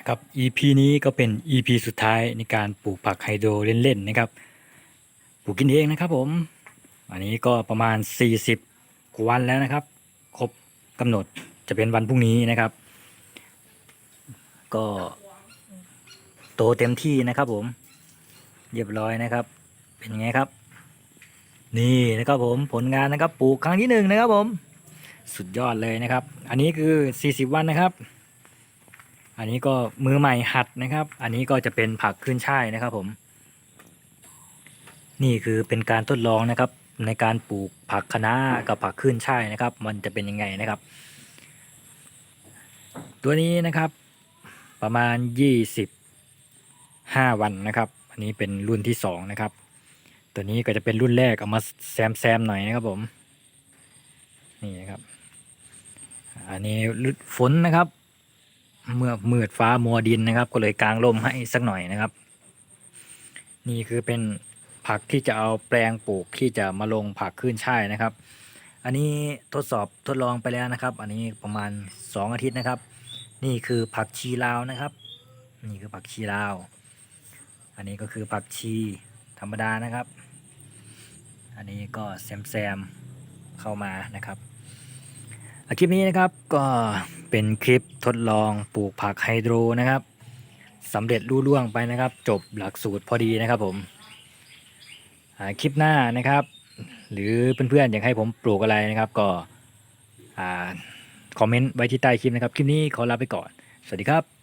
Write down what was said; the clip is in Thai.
นะครับ EP นี้ก็เป็น EP สุดท้ายในการปลูกผักไฮโดรเล่นๆนะครับ ปลูกกินเองนะครับผม อันนี้ก็ประมาณ 40 กว่าวันแล้วนะครับ ครบกำหนดจะเป็นวันพรุ่งนี้นะครับ ก็โตเต็มที่นะครับผม เรียบร้อยนะครับ เป็นไงครับ นี่นะครับผมผลงานนะครับปลูกครั้งที่หนึ่งนะครับผม สุดยอดเลยนะครับ อันนี้คือ 40 วันนะครับ อันนี้ก็มือใหม่หัดนะครับ อันนี้ก็จะเป็นผักขึ้นช่ายนะครับผม นี่คือเป็นการทดลองนะครับ ในการปลูกผักคะน้ากับผักขึ้นช่ายนะครับ มันจะเป็นยังไงนะครับ ตัวนี้นะครับประมาณ 25 วันนะครับ อันนี้เป็นรุ่นที่สองนะครับ ตัวนี้ก็จะเป็นรุ่นแรกเอามาแซมแซมๆหน่อยนะครับผม นี่นะครับ อันนี้ฝนนะครับ เมื่อมืดฟ้ามัวดินนะครับ ก็เลยกางร่มให้สักหน่อยนะครับ นี่คือเป็นผักที่จะเอาแปลงปลูกที่จะมาลงผักขึ้นช่ายนะครับ อันนี้ทดสอบทดลองไปแล้วนะครับ อันนี้ประมาณ 2 อาทิตย์นะครับ นี่คือผักชีลาวนะครับ นี่คือผักชีลาว อันนี้ก็คือผักชีธรรมดานะครับ อันนี้ก็แซมแซมเข้ามานะครับ อาคลิปนี้นะครับก็เป็นคลิปทดลองปลูกผักไฮโดรนะครับสำเร็จรุ่ล่วงไปนะครับ จบหลักสูตรพอดีนะครับผมคลิปหน้านะครับ หรือเพื่อนๆอยากให้ผมปลูกอะไรนะครับ ก็คอมเมนต์ไว้ที่ใต้คลิปนะครับ คลิปนี้ขอลาไปก่อน สวัสดีครับ